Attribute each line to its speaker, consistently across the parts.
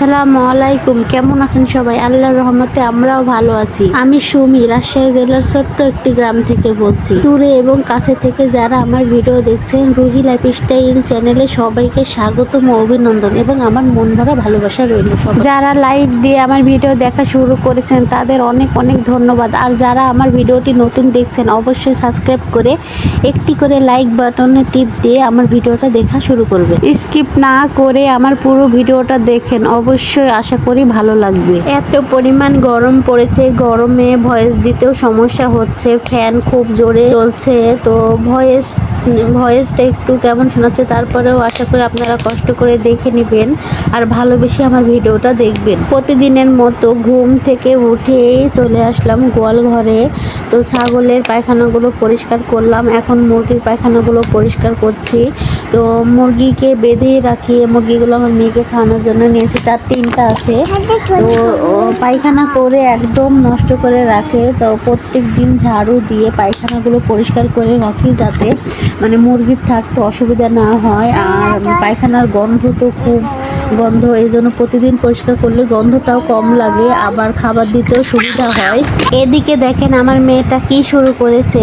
Speaker 1: আসসালামু আলাইকুম, কেমন আছেন সবাই? আল্লাহর রহমতে আমরাও ভালো আছি। আমি সুমি, রাজশাহী জেলার ছোট্ট একটি গ্রাম থেকে বলছি। দূরে এবং কাছে থেকে যারা আমার ভিডিও দেখছেন, রুহি লাইফস্টাইল চ্যানেলে সবাইকে স্বাগতম অভিনন্দন এবং আমার মন ভরা ভালোবাসা রইল যারা লাইক দিয়ে আমার ভিডিও দেখা শুরু করেছেন, তাদের অনেক অনেক ধন্যবাদ। আর যারা আমার ভিডিওটি নতুন দেখছেন, অবশ্যই সাবস্ক্রাইব করে একটি করে লাইক বাটনে টিপ দিয়ে আমার ভিডিওটা দেখা শুরু করবে। স্কিপ না করে আমার পুরো ভিডিওটা দেখেন। অবশ্যই আশা করি ভালো লাগবে। এত পরিমাণ গরম পড়েছে, গরমে ভয়েস দিতেও সমস্যা হচ্ছে, ফ্যান খুব জোরে চলছে, তো ভয়েস, ভয়েসটা একটু কেমন শোনাচ্ছে তারপরেও আশা করি আপনারা কষ্ট করে দেখে নেবেন আর ভালোবেসে আমার ভিডিওটা দেখবেন। প্রতিদিনের মতো ঘুম থেকে উঠে চলে আসলাম গোয়াল ঘরে তো ছাগলের পায়খানাগুলো পরিষ্কার করলাম, এখন মুরগির পায়খানাগুলো পরিষ্কার করছি, তো মুরগিকে বেঁধে রাখি, মুরগিগুলো আমার মেয়েকে খাওয়ানোর জন্য নিয়েছি, তার তিনটা আছে। তো পায়খানা করে একদম নষ্ট করে রাখে। তো প্রত্যেক দিন ঝাড়ু দিয়ে পায়খানাগুলো পরিষ্কার করে রাখি যাতে মানে মুরগির থাকতে অসুবিধা না হয়। আর পায়খানার গন্ধ তো খুব গন্ধ এই জন্য প্রতিদিন পরিষ্কার করলে গন্ধটাও কম লাগে। আবার খাবার দিতেও সুবিধা হয়। এদিকে দেখেন আমার মেয়েটা কি শুরু করেছে।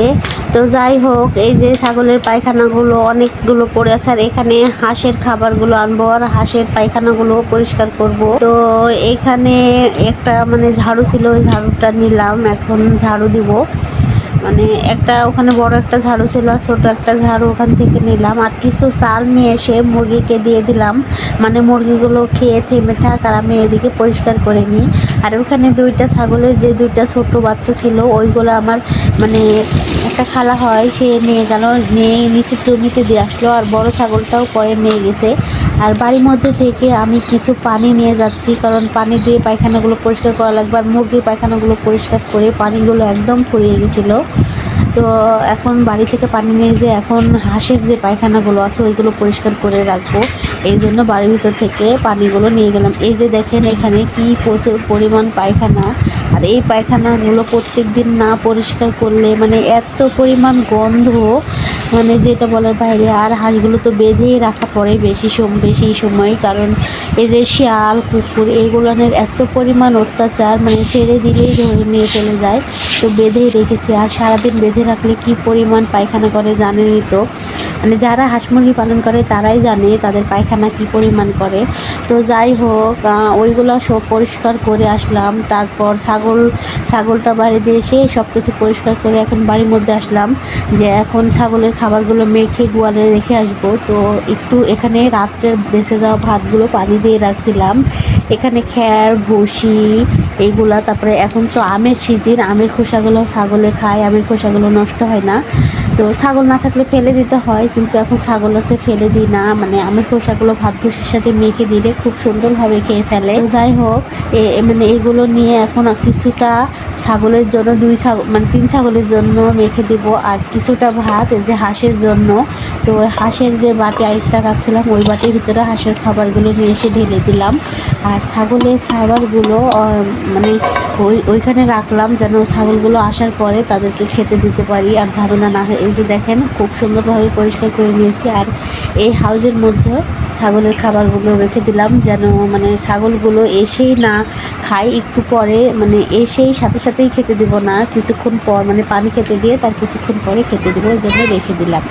Speaker 1: তো যাই হোক, এই যে ছাগলের পায়খানাগুলো অনেকগুলো পড়ে আছে। আর এখানে হাঁসের খাবারগুলো আনব। আর হাঁসের পায়খানাগুলো পরিষ্কার করব। তো এখানে একটা মানে ঝাড়ু ছিল, ওই ঝাড়ুটা নিলাম, এখন ঝাড়ু দিব। মানে একটা ওখানে বড় একটা ঝাড়ু ছিল আর ছোট একটা ঝাড়ু ওখান থেকে নিলাম। আর কিছু চাল নিয়ে এসে মুরগিকে দিয়ে দিলাম। মানে মুরগিগুলো খেয়ে থেমে থাক আর আমি এদিকে পরিষ্কার করে নিই। আর ওখানে দুইটা ছাগলের যে দুইটা ছোট বাচ্চা ছিল, ওইগুলো আমার মানে একটা খালা হয়, সে নিয়ে গেল, নিয়ে নিচে জমিতে দিয়ে আসলো। আর বড় ছাগলটাও পরে নিয়ে গেছে। আর বাড়ির মধ্যে থেকে আমি কিছু পানি নিয়ে যাচ্ছি, কারণ পানি দিয়ে পায়খানাগুলো পরিষ্কার করা লাগবে আর মুরগির পায়খানাগুলো পরিষ্কার করে পানিগুলো একদম ফুরিয়ে গেছিল। তো এখন বাড়ি থেকে পানি নিয়ে যে এখন হাঁসের যে পায়খানাগুলো আছে, ওইগুলো পরিষ্কার করে রাখব। এই জন্য বাড়ির ভিতর থেকে পানিগুলো নিয়ে গেলাম। এই যে দেখেন এখানে কি প্রচুর পরিমাণ পায়খানা। আর এই পায়খানাগুলো প্রত্যেক দিন না পরিষ্কার করলে মানে এত পরিমাণ গন্ধ মানে যেটা বলার বাইরে, আর হাঁসগুলো তো বেঁধেই রাখা পড়ে বেশি সম, বেশি সময়। কারণ এই যে শিয়াল, কুকুর এগুলোনের এত পরিমাণ অত্যাচার মানে ছেড়ে দিলেই ধরে নিয়ে চলে যায়। তো বেঁধেই রেখেছে, আর সারাদিন বেঁধে রাখলে কি পরিমাণ পায়খানা করে জানেনই তো। মানে যারা হাঁস মুরগি পালন করে তারাই জানে তাদের পায়খানা কি পরিমাণ করে। তো যাই হোক ওইগুলো সব পরিষ্কার করে আসলাম। তারপর ছাগল, ছাগলটা বাড়ি দিয়ে এসে সব কিছু পরিষ্কার করে এখন বাড়ির মধ্যে আসলাম। যে এখন ছাগলের খাবারগুলো মেখে, গোয়ালে রেখে আসব। তো একটু এখানে রাত্রের বেঁচে যাওয়া ভাতগুলো পানি দিয়ে রাখছিলাম। এখানে খ্যার, ভুসি এইগুলা, তারপরে এখন তো আমের সিজন, আমের খোসাগুলো ছাগলে খায়, আমের খোসাগুলো নষ্ট হয় না। তো ছাগল না থাকলে ফেলে দিতে হয়, কিন্তু এখন ছাগল আছে, ফেলে দিই না। মানে আমের খোসাগুলো ভাত ভুসির সাথে মেখে দিলে খুব সুন্দরভাবে খেয়ে ফেলে। যাই হোক মানে এগুলো নিয়ে এখন কিছুটা ছাগলের জন্য, দুই ছাগল মানে তিন ছাগলের জন্য মেখে দিব। আর কিছুটা ভাত, এই যে হাঁসের জন্য। তো হাঁসের যে বাটি আরেকটা রাখছিলাম, ওই বাটির ভিতরে হাঁসের খাবারগুলো নিয়ে এসে ঢেলে দিলাম। আর ছাগলের খাবারগুলো মানে ওই ওইখানে রাখলাম যেন ছাগলগুলো আসার পরে তাদেরকে খেতে দিতে পারি, আর ঝামেলা না হয় এই যে দেখেন, খুব সুন্দরভাবে পরিষ্কার করে নিয়েছি, আর এই হাউজের মধ্যে ছাগলের খাবারগুলো রেখে দিলাম যেন মানে ছাগলগুলো এসেই না খায়, একটু পরে মানে এসেই সাথে সাথেই খেতে দিব না, কিছুক্ষণ পর মানে পানি খেতে দিয়ে তার কিছুক্ষণ পরে খেতে দেবো, এই জন্য রেখে দিলাম।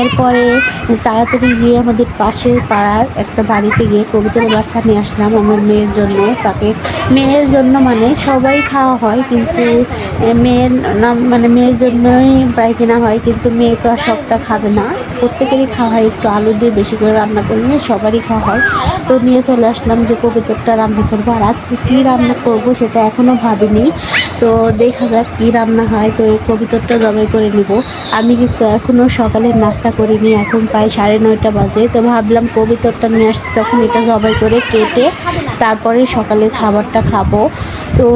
Speaker 1: এরপরে তাড়াতাড়ি গিয়ে আমাদের পাশের পাড়ার একটা বাড়িতে গিয়ে কবিতার বাচ্চা নিয়ে আসলাম আমার মেয়ের জন্য, তাকে মেয়ের জন্য মানে সবাই খাওয়া হয়, কিন্তু মেয়ের নাম মানে মেয়ের জন্যই প্রায় কেনা হয়, কিন্তু মেয়ে তো আর সবটা খাবে না। প্রত্যেকেরই খাওয়া হয়, একটু আলু দিয়ে বেশি করে রান্না করলে সবারই খাওয়া হয়। তো নিয়ে চলে আসলাম যে কবিতরটা রান্না করব। আর আজকে কী রান্না করব সেটা এখনও ভাবিনি। তো দেখা যাক কী রান্না হয়। তো এই কবিতরটা জবাই করে নিব। আমি কিন্তু এখনও সকালে নাস্তা করিনি, এখন প্রায় সাড়ে নয়টা বাজে। তো ভাবলাম কবিতরটা নিয়ে আসছি, যখন এটা জবাই করে কেটে তারপরে সকালে খাবারটা খাব। তো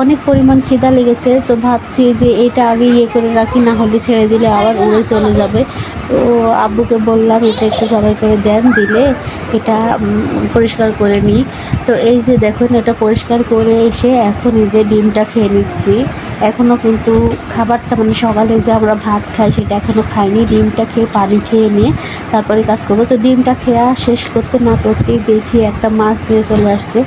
Speaker 1: অনেক পরিমাণ খিদা লেগেছে, তো ভাবছি যে এটা আগে ইয়ে করে রাখি, না হলে ছেড়ে দিলে আবার উড়ে চলে যাবে। তো আব্বুকে বললাম, এটা একটু জবাই করে দেন, দিলে এটা পরিষ্কার করে নিই। তো এই যে দেখুন, এটা পরিষ্কার করে এসে এখন এই যে ডিমটা খেয়ে নিচ্ছি। এখনও কিন্তু খাবারটা মানে সকালে যে আমরা ভাত খাই, সেটা এখনও খাইনি। ডিমটা খেয়ে পানি খেয়ে নিয়ে তারপরে কাজ করব। তো ডিমটা খেয়া শেষ করতে না করতেই দেখি একটা মাছ নিয়ে চলে আসছে।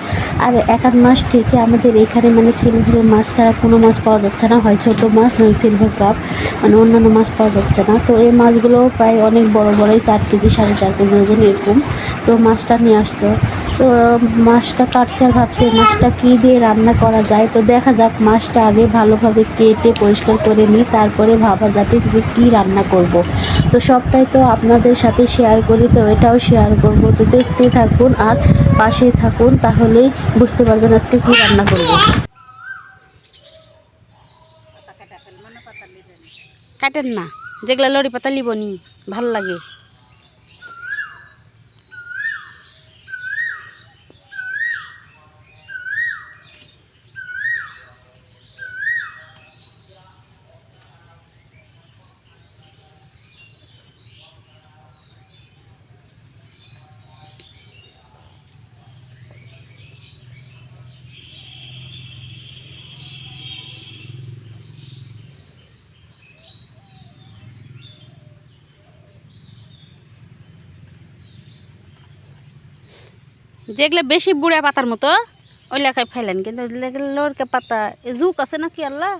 Speaker 1: আর এক আধ মাস থেকে আমাদের এখানে মানে সিলভারের মাছ ছাড়া কোনো মাছ পাওয়া যাচ্ছে না। হয় ছোটো মাছ, নয় সিলভার কাপ মানে অন্যান্য মাছ পাওয়া যাচ্ছে না। তো এই মাছগুলো প্রায় অনেক বড় বড়ই, চার কেজি, সাড়ে চার কেজি ওজন এরকম। তো মাছটা নিয়ে আসছে। তো মাছটা কাটছে আর ভাবছে মাছটা কী দিয়ে রান্না করা যায়? তো দেখা যাক, মাছটা আগে ভালোভাবে কেটে পরিষ্কার করে নিই, তারপরে ভাবা যাবে যে কী রান্না করব। তো সবটাই তো আপনাদের সাথে শেয়ার করি, তো এটাও শেয়ার করব। তো দেখতে থাকুন আর পাশে থাকুন, তাহলেই বুঝতে পারবেন আজকে কী রান্না করব। কাটেন না যেগুলা লড়ি পাতা লিব নি ভালো লাগে। যেগুলো বেশি বুড়া পাতার মতো, ওই লেখায় ফেলেন কিন্তু লড়কে পাতা জুক আছে নাকি আল্লাহ?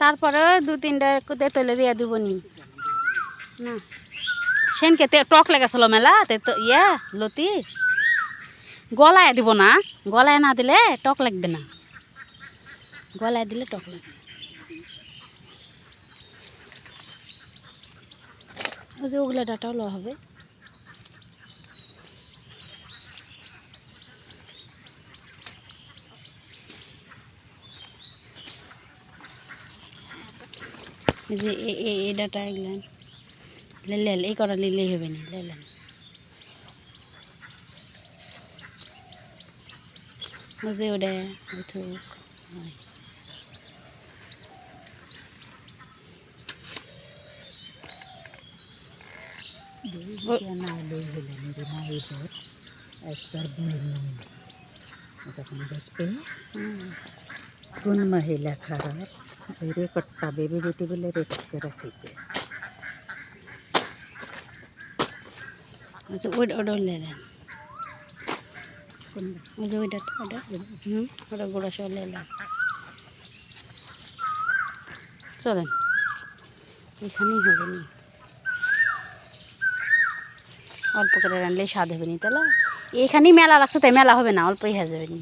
Speaker 1: তারপরে দু, তিনটা কুদে তলে রিয়া দিব নি। না। সেনকে টক লেগেছিল মেলা, তে তো ইয়া, লতি। গলায় দিব না, গলায় না দিলে টক লাগবে না। গলায় দিলে টক লাগবে। ওই যে ওগুলো ডাটাও লওয়া হবে। যে এ- এ- এই ডাটা এগুলেন লেলেন এই করা নিলেই হবে না লেলেন ওই যে ওটা উঠুক হয়। হুম।
Speaker 2: কোন মহিলা খারাপ কট্টা বেবি বেটি বলে রেখে রাখিছে।
Speaker 1: ওই যে ওইটা ওটা লেলেন ওই যে ওইটা ওটা হুম ওটা গোড়া সহ লেলেন চলেন। এখানেই হবে নি। অল্প করে রানলেই স্বাদ হবে নি তাহলে। এখানেই মেলা লাগছে তাই মেলা হবে না অল্পই হয়ে যাবে নি।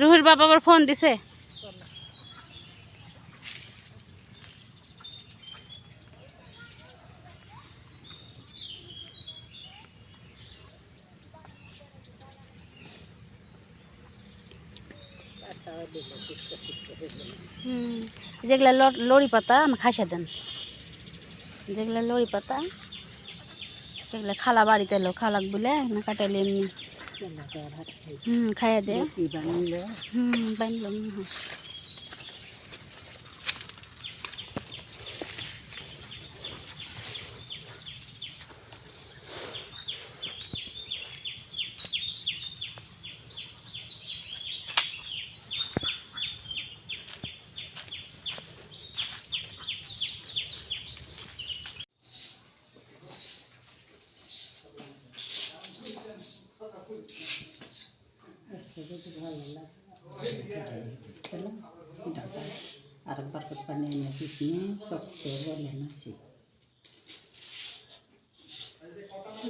Speaker 1: রুহির বাবা আবার ফোন দিছে। যেগুলা লড়ি পাতা, আমি খাইসা দেন। যেগুলা লড়ি পাতা সেগুলা খালা বাড়িতে এলো, খালাক বলে না কাটাইলে এমনি। হুম খাইয়া দে হুম বানলাম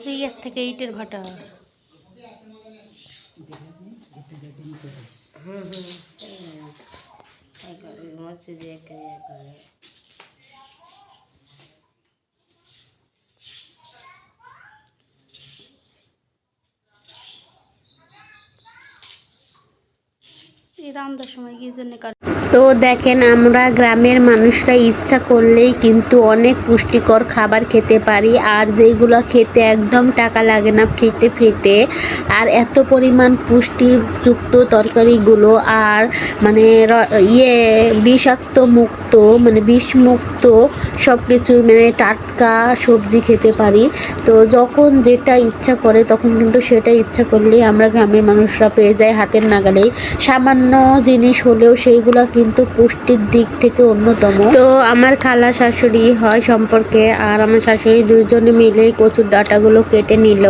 Speaker 2: না
Speaker 1: থেকে ইটের ভাটা।
Speaker 2: দিন করিস
Speaker 1: এই রান্নার সময় কি জন্য তো দেখেন, আমরা গ্রামের মানুষরা ইচ্ছা করলেই কিন্তু অনেক পুষ্টিকর খাবার খেতে পারি। আর যেইগুলো খেতে একদম টাকা লাগে না ফ্রিতে ফ্রিতে আর এত পরিমাণ পুষ্টিযুক্ত তরকারিগুলো আর মানে ইয়ে বিষাক্ত মুক্ত মানে বিষমুক্ত সব কিছু মানে টাটকা সবজি খেতে পারি। তো যখন যেটা ইচ্ছা করে, তখন কিন্তু সেটা ইচ্ছা করলেই আমরা গ্রামের মানুষরা পেয়ে যাই হাতের নাগালেই। সামান্য জিনিস হলেও সেইগুলো কিন্তু পুষ্টির দিক থেকে অন্যতম। তো আমার খালা শাশুড়ি হয় সম্পর্কে আর আমার শাশুড়ি দুইজনে মিলেই কচুর ডাঁটাগুলো কেটে নিল।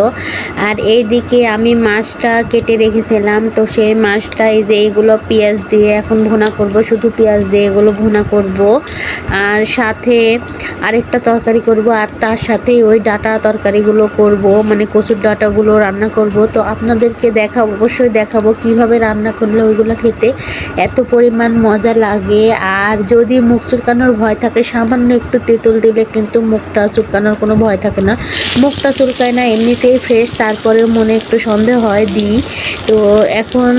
Speaker 1: আর এই দিকে আমি মাছটা কেটে রেখেছিলাম, তো সেই মাছটা এই যে এইগুলো পেঁয়াজ দিয়ে এখন ভুনা করব, শুধু পেঁয়াজ দিয়ে এগুলো ভুনা করব। আর সাথে আরেকটা তরকারি করব, আর তার সাথে ওই ডাটা তরকারিগুলো করব মানে কচুর ডাঁটাগুলো রান্না করব। তো আপনাদেরকে দেখাবো, অবশ্যই দেখাবো কীভাবে রান্না করলে ওইগুলো খেতে এত পরিমাণ মজা লাগে। আর যদি মুখ চুলকানোর ভয় থাকে, সামান্য একটু তেঁতুল দিলে কিন্তু মুখটা চুলকানোর কোনো ভয় থাকে না। মুখটা চুলকায় না, এমনিতেই ফ্রেশ তারপরে মনে একটু সন্দেহ হয়, দিই। তো এখন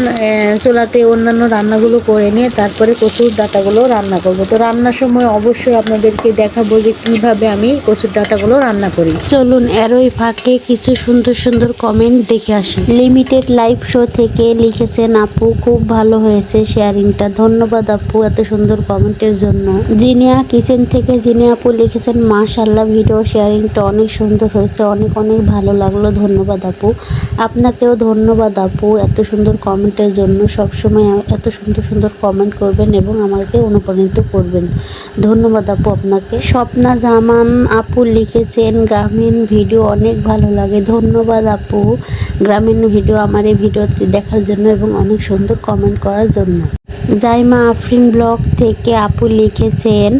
Speaker 1: চুলাতে অন্যান্য রান্নাগুলো করে নিয়ে তারপরে কচুর ডাটাগুলো রান্না করব। তো রান্নার সময় অবশ্যই আপনাদেরকে দেখাবো যে কীভাবে আমি কচুর ডাটাগুলো রান্না করি। চলুন এরই ফাঁকে কিছু সুন্দর সুন্দর কমেন্ট দেখে আসি। লিমিটেড লাইভ শো থেকে লিখেছেন আপু, খুব ভালো হয়েছে শেয়ারিংটা ধন্যবাদ আপু এত সুন্দর কমেন্টের জন্য। জিনিয়া কিচেন থেকে জিনিয়া আপু লিখেছেন মাশাল্লাহ ভিডিও শেয়ারিংটা অনেক সুন্দর হয়েছে, অনেক অনেক ভালো লাগল, ধন্যবাদ আপু। আপনাকেও ধন্যবাদ আপু এত সুন্দর কমেন্টের জন্য, সবসময় এত সুন্দর সুন্দর কমেন্ট করবেন এবং আমাকে অনুপ্রাণিত করবেন। ধন্যবাদ আপু আপনাকে। স্বপ্না জামান আপু লিখেছেন, গ্রামীণ ভিডিও অনেক ভালো লাগে। ধন্যবাদ আপু। গ্রামীণ ভিডিও আমার এই ভিডিওটি দেখার জন্য এবং অনেক সুন্দর কমেন্ট করার জন্য। জাইমা আফরিন ব্লগ থেকে আপু লিখেছেন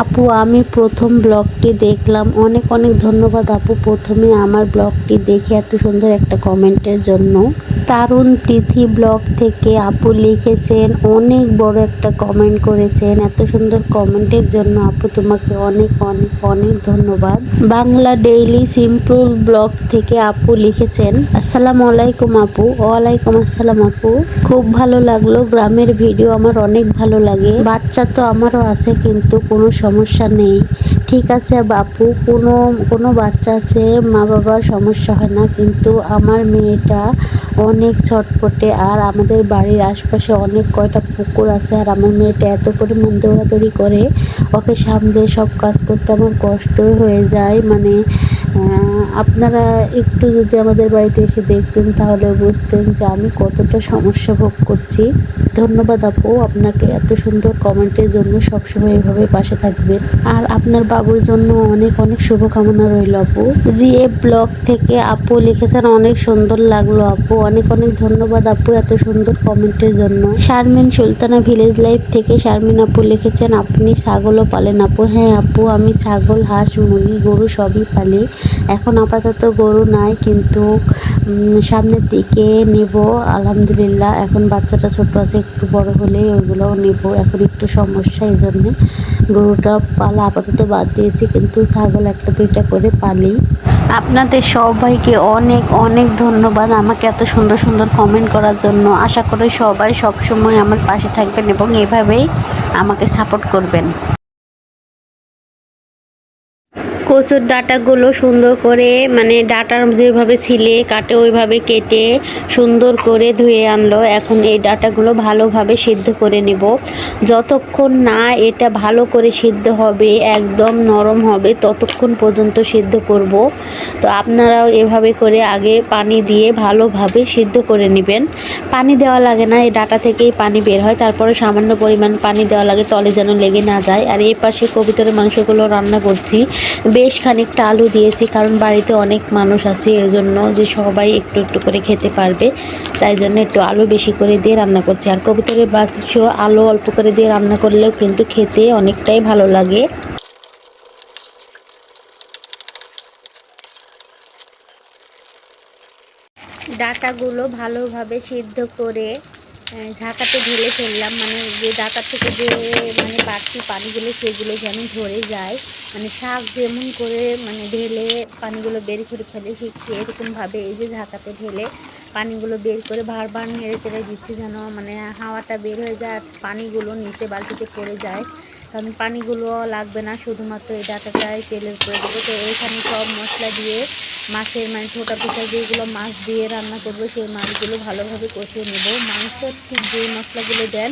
Speaker 1: আপু, আমি প্রথম ব্লগটি দেখলাম। অনেক অনেক ধন্যবাদ আপু প্রথমে আমার ব্লগটি দেখে এত সুন্দর একটা কমেন্টের জন্য। তারুণ তিথি ব্লগ থেকে আপু লিখেছেন, অনেক বড় একটা কমেন্ট করেছেন, এত সুন্দর কমেন্টের জন্য আপু তোমাকে অনেক অনেক অনেক ধন্যবাদ। বাংলা ডেইলি সিম্পল ব্লগ থেকে আপু লিখেছেন, আসসালামু আলাইকুম আপু। ওয়ালাইকুম আসসালাম আপু। খুব ভালো লাগল, গ্রামের ভিডিও আমার অনেক ভালো লাগে। বাচ্চা তো আমারও আছে, কিন্তু কোনো সমস্যা নেই। ঠিক আছে, বাপু। কোনো কোনো বাচ্চা আছে মা বাবার সমস্যা হয় না, কিন্তু আমার মেয়েটা অনেক ছটপটে, আর আমাদের বাড়ির আশপাশে অনেক কয়টা পুকুর আছে, আর আমার মেয়েটা এত পরিমাণ দৌড়াদৌড়ি করে, ওকে সামলে সব কাজ করতে আমার কষ্টই হয়ে যায়। মানে আপনারা একটু যদি আমাদের বাড়িতে এসে দেখতেন, তাহলে বুঝতেন যে আমি কতটা সমস্যা ভোগ করছি। ধন্যবাদ, আপু। আপনাকে এত সুন্দর কমেন্টের জন্য সবসময় এভাবে পাশে থাকবেন। আর আপনার বাবুর জন্য অনেক অনেক শুভকামনা রইল আপু। জি এ ব্লগ থেকে আপু লিখেছেন, অনেক সুন্দর লাগল আপু। অনেক অনেক ধন্যবাদ আপু এত সুন্দর কমেন্টের জন্য। শারমিন সুলতানা ভিলেজ লাইফ থেকে শারমিন আপু লিখেছেন, আপনি ছাগলও পালেন আপু। হ্যাঁ আপু, আমি ছাগল, হাঁস, মুরগি, গরু সবই পালি। এখন আপাতত গরু নাই, কিন্তু সামনের দিকে নেব, আলহামদুলিল্লাহ। এখন বাচ্চাটা ছোট আছে, একটু বড় হলে ওইগুলোও নেব। এখন একটু সমস্যা এই জন্যে গরুটা পালা আপাতত বাদ দিয়েছি, কিন্তু ছাগল একটা, দুইটা করে পালি। আপনাদের সবাইকে অনেক অনেক ধন্যবাদ আমাকে এত সুন্দর সুন্দর কমেন্ট করার জন্য। আশা করি সবাই সবসময় আমার পাশে থাকবেন এবং এভাবেই আমাকে সাপোর্ট করবেন। কচুর ডাটাগুলো সুন্দর করে মানে ডাটার যেভাবে ছিলে, কাটে ওইভাবে কেটে সুন্দর করে ধুয়ে আনলো। এখন এই ডাটাগুলো ভালোভাবে সিদ্ধ করে নেব। যতক্ষণ না এটা ভালো করে সিদ্ধ হবে, একদম নরম হবে, ততক্ষণ পর্যন্ত সিদ্ধ করব। তো আপনারাও এভাবে করে আগে পানি দিয়ে ভালোভাবে সিদ্ধ করে নেবেন। পানি দেওয়া লাগে না, এই ডাটা থেকেই পানি বের হয়। তারপরে সামান্য পরিমাণ পানি দেওয়া লাগে, তলে যেন লেগে না যায়। আর এই পাশে কবিতরের মাংসগুলো রান্না করছি। বেশ খানিকটা আলু দিয়েছি, কারণ বাড়িতে অনেক মানুষ আছে এই জন্য যে সবাই একটু একটু করে খেতে পারবে। তাই জন্য একটু আলু বেশি করে দিয়ে রান্না করছি। আর কবিতরের মাংস আলু অল্প করে দিয়ে রান্না করলেও কিন্তু খেতে অনেকটাই ভালো লাগে। ডাটাগুলো ভালোভাবে সিদ্ধ করে ঝাঁকাতে ঢেলে ফেললাম মানে যে ডাকা থেকে যে মানে বাড়তি পানিগুলো সেগুলো যেন ঝরে যায় মানে শাক যেমন করে মানে ঢেলে পানিগুলো বের করে ফেলে ঠিক এরকমভাবে এই যে ঝাঁকাতে ঢেলে পানিগুলো বের করে বারবার নেড়ে চেড়ে দিচ্ছি যেন মানে হাওয়াটা বের হয়ে যায় আর পানিগুলো নিচে বালতিতে পড়ে যায়। কারণ পানিগুলো লাগবে না, শুধুমাত্র এই ডাটাটাই তেলের করে দেবো। তো এইখানে সব মশলা দিয়ে, মাছের মানে ছোটা পিঠা যেগুলো মাছ দিয়ে রান্না করব, সেই মাছগুলো ভালোভাবে কষিয়ে নেব। মাংসের ঠিক যে মশলাগুলো দেন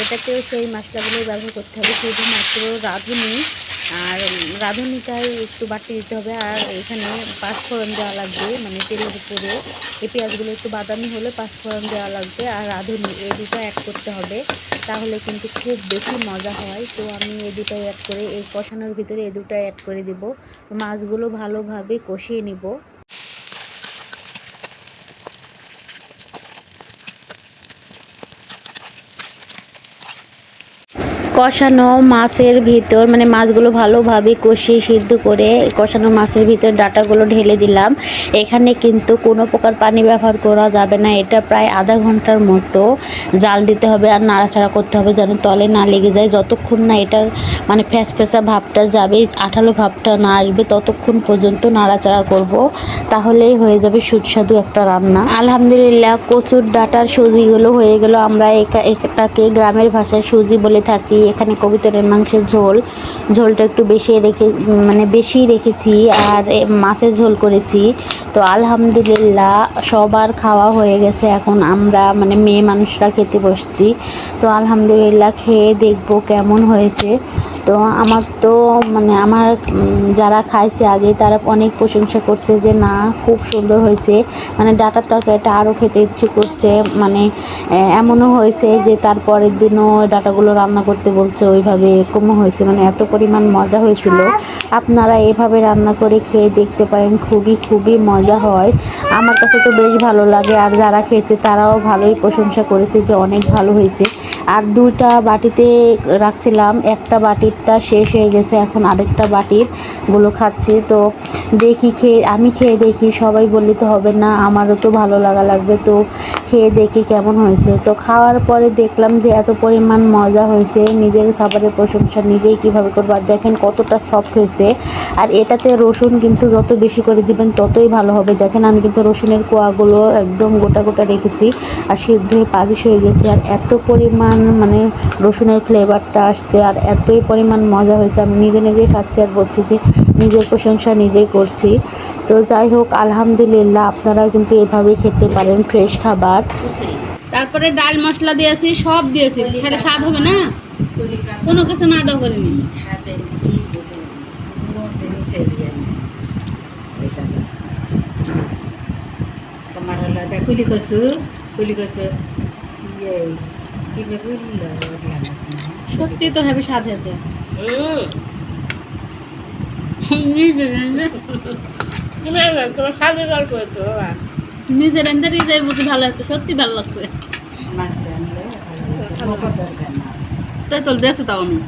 Speaker 1: এটাতেও সেই মশলাগুলো ব্যবহার করতে হবে। শুধুমাত্র রাঁধুনি আর রাঁধুনিটাই একটু বাড়তে দিতে হবে। আর এখানে পাঁচফোড়ন দেওয়া লাগবে মানে তেলের উপরে। এই পেঁয়াজগুলো একটু বাদামি হলে পাঁচফোড়ন দেওয়া লাগবে। আর রাঁধুনি, এই দুটো অ্যাড করতে হবে। তাহলে কিন্তু খুব বেশি মজা হয়। তো আমি এই দুটো অ্যাড করে, এই কষানোর ভিতরে এই দুটো অ্যাড করে দেব। মাছগুলো ভালোভাবে কষিয়ে নিব। কষানো মাছের ভিতর মানে মাছগুলো ভালোভাবে কষিয়ে সিদ্ধ করে কষানো মাছের ভিতর ডাটাগুলো ঢেলে দিলাম। এখানে কিন্তু কোনো প্রকার পানি ব্যবহার করা যাবে না, এটা প্রায় আধা ঘণ্টার মতো জাল দিতে হবে আর নাড়াচাড়া করতে হবে যেন তলে না লেগে যায়। যতক্ষণ না এটার মানে ফ্যাস ফ্যাসা ভাবটা যাবে, আঠালো ভাবটা না আসবে, ততক্ষণ পর্যন্ত নাড়াচাড়া করব, তাহলেই হয়ে যাবে সুস্বাদু একটা রান্না। আলহামদুলিল্লাহ, কচুর ডাটার সুজিগুলো হয়ে গেল। আমরা এটাকে গ্রামের ভাষায় সুজি বলে থাকি। এখানে কবিতরের মাংসের ঝোল, ঝোলটা একটু বেশি রেখে মানে বেশি রেখেছি আর মাছের ঝোল করেছি। তো আলহামদুলিল্লাহ সবার খাওয়া হয়ে গেছে, এখন আমরা মানে মেয়ে মানুষরা খেতে বসছি। তো আলহামদুলিল্লাহ খেয়ে দেখব কেমন হয়েছে। তো আমার তো মানে আমার যারা খাইছে আগে তারা অনেক প্রশংসা করছে যে, না, খুব সুন্দর হয়েছে। মানে ডাটার তরকারিটা আরও খেতে ইচ্ছে করছে। মানে এমনও হয়েছে যে তার পরের দিনও ডাটাগুলো রান্না করতে বলছে ওইভাবে এরকমও হয়েছে মানে এত পরিমাণ মজা হয়েছিল। আপনারা এভাবে রান্না করে খেয়ে দেখতে পারেন, খুবই খুবই মজা হয়। আমার কাছে তো বেশ ভালো লাগে, আর যারা খেয়েছে তারাও ভালোই প্রশংসা করেছে যে অনেক ভালো হয়েছে। আর দুইটা বাটিতে রাখছিলাম, একটা বাটিরটা শেষ হয়ে গেছে, এখন আরেকটা বাটিরগুলো খাচ্ছি। তো দেখি খেয়ে, আমি খেয়ে দেখি, সবাই বললে তো হবে না, আমারও তো ভালো লাগা লাগবে, তো খেয়ে দেখি কেমন হয়েছে। তো খাওয়ার পরে দেখলাম যে এত পরিমাণ মজা হয়েছে নিজের খাবারের প্রশংসা নিজেই কীভাবে করব? আর দেখেন কতটা সফট হয়েছে। আর এটাতে রসুন কিন্তু যত বেশি করে দিবেন, ততই ভালো হবে। দেখেন আমি কিন্তু রসুনের কোয়াগুলো একদম গোটা গোটা রেখেছি আর সিদ্ধ হয়ে পালিশ হয়ে গেছে। আর এত পরিমাণ মানে রসুনের ফ্লেভারটা আসছে আর এতই পরিমাণ মজা হয়েছে। আমি নিজে নিজেই খাচ্ছি আর বলছি যে নিজের প্রশংসা নিজেই করছি। তো যাই হোক, আলহামদুলিল্লাহ আপনারা কিন্তু এভাবেই খেতে পারেন ফ্রেশ খাবার।
Speaker 3: তারপরে ডাল মশলা দিয়েছি, সব দিয়েছি। খেলে স্বাদ হবে না? কোনো কিছু না দাও করিনি
Speaker 2: তোমার হলো কুলি কুলি করছু ইয়ে
Speaker 3: সত্যি তো হেবি স্বাদ হয়েছে।
Speaker 4: তোমার স্বাদ গল্প তো
Speaker 3: নিজের এন্দারই যাইব কি ভালো আছে সত্যি ভালো লাগছে তাই তোর দেশে তাও আমি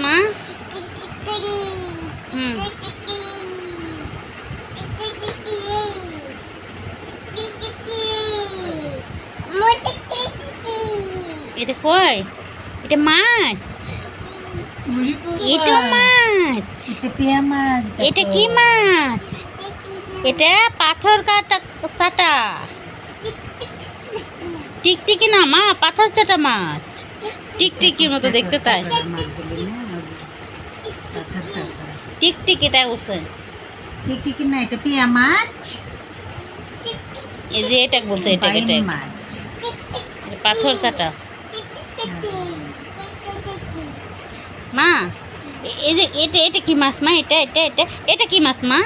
Speaker 3: মা হুম এটা কই? এটা মাছ। এটা মাছ।
Speaker 2: এটা পিয়া মাছ
Speaker 3: এটা কি মাছ? এটা পাথর কাটা চাটা। টিকটিকি না মা পাথর চাটা মাছ। টিকটিকির মতো দেখতে তাই। টিকটিকি তাই বলছে।
Speaker 2: টিকটিকি না এটা পিয়া মাছ।
Speaker 3: এই যে এটা বলছে এটা এটা পাথর চাটা। মা এই যে এটা এটা কি মাছ মা? এটা এটা এটা এটা কি মাছ মা?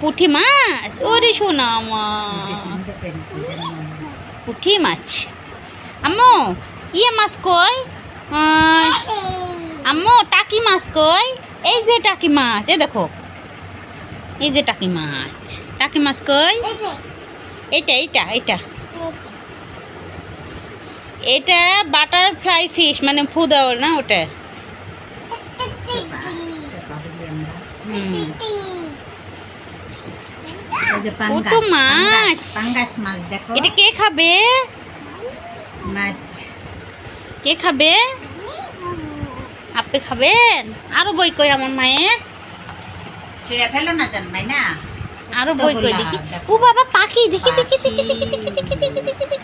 Speaker 3: পুঁটি মাছ? ওরে সোনা মা। পুঁটি মাছ। আম্মু ইয়ে মাছ কই? আম্মু, টাকি মাছ কই? এই যে টাকি মাছ এ দেখো। এই যে টাকি মাছ। টাকি মাছ কই? এইটা এইটা এইটা এটা বাটারফ্লাই ফিশ মানে ফুদাও না ওটা? মাছ। এটা কে খাবে?
Speaker 2: মাছ।
Speaker 3: কে খাবে? আপনি খাবেন? আরও বই কই আমার মায়ের?
Speaker 2: ছিঁড়ে ফেলো না জান ভাই না?
Speaker 3: আরও বই কই দেখি। ও বাবা পাখি দেখি দেখি দেখি দেখি দেখি দেখি দেখি দেখি।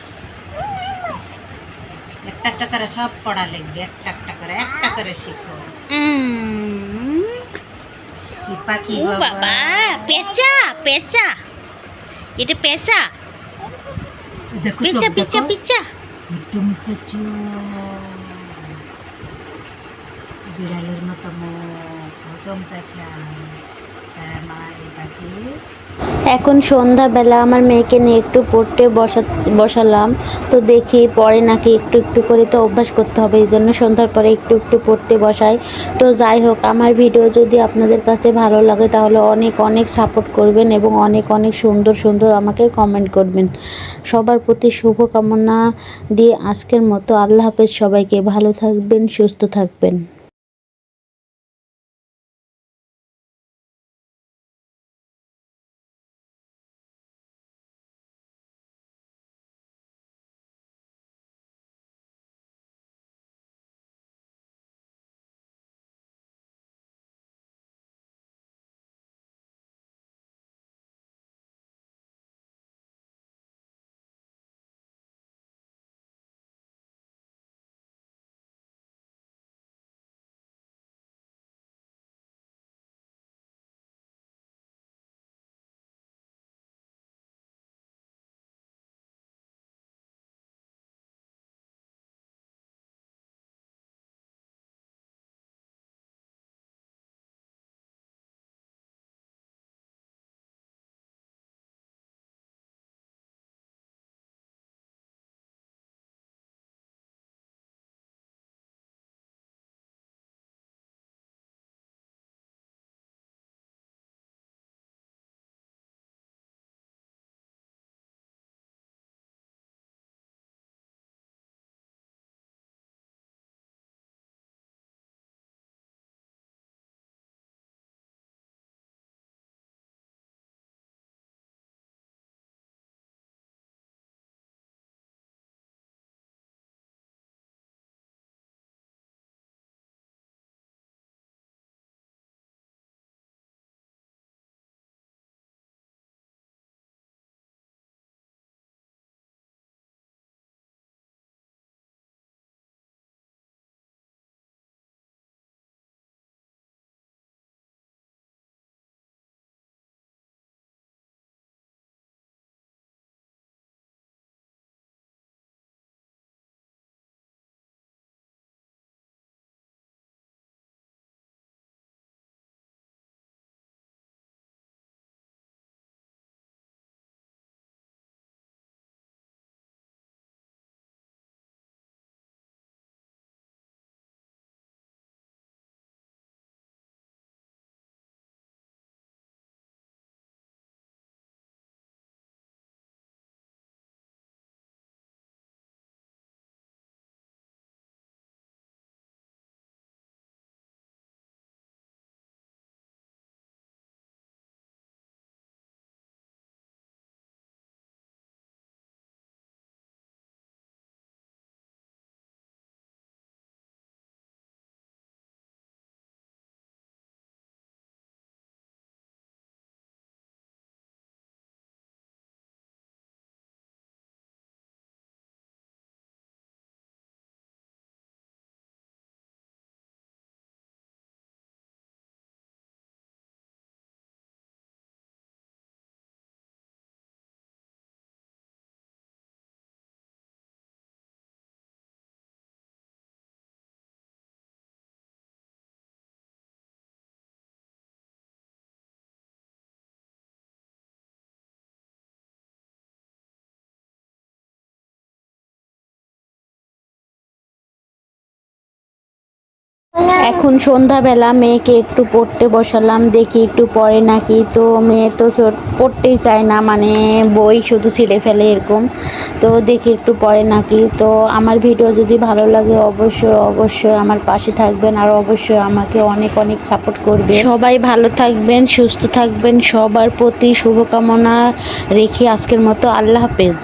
Speaker 2: একটা একটা করে সব পড়া লিখবে একটা একটা করে একটা করে শিখো
Speaker 3: উম,
Speaker 2: কি পাখি
Speaker 3: ও বাবা পেঁচা পেঁচা এটা পেঁচা
Speaker 2: দেখো
Speaker 3: পিচা
Speaker 2: চোখ
Speaker 3: পিচা
Speaker 2: দেখো।
Speaker 3: পিচা
Speaker 2: একদম পেঁচো বিড়ালের মতো মুখ হজম পেঁচা তার মা এই পাখি
Speaker 1: এখন সন্ধ্যাবেলা আমার মেয়েকে নিয়ে একটু পড়তে বসা বসালাম। তো দেখি পরে নাকি একটু একটু করে তো অভ্যাস করতে হবে, এই জন্য সন্ধ্যার পরে একটু একটু পড়তে বসাই। তো যাই হোক, আমার ভিডিও যদি আপনাদের কাছে ভালো লাগে তাহলে অনেক অনেক সাপোর্ট করবেন এবং অনেক অনেক সুন্দর সুন্দর আমাকে কমেন্ট করবেন। সবার প্রতি শুভকামনা দিয়ে আজকের মতো আল্লাহ হাফেজ সবাইকে ভালো থাকবেন, সুস্থ থাকবেন। এখন সন্ধ্যাবেলা মেয়েকে একটু পড়তে বসালাম, দেখি একটু পড়ে নাকি। তো মেয়ে তো পড়তেই চায় না মানে বই শুধু ছিঁড়ে ফেলে এরকম। তো দেখি একটু পড়ে নাকি। তো আমার ভিডিও যদি ভালো লাগে, অবশ্যই অবশ্যই আমার পাশে থাকবেন আর অবশ্যই আমাকে অনেক অনেক সাপোর্ট করবে সবাই ভালো থাকবেন, সুস্থ থাকবেন, সবার প্রতি শুভকামনা রেখে আজকের মতো আল্লাহ হাফেজ।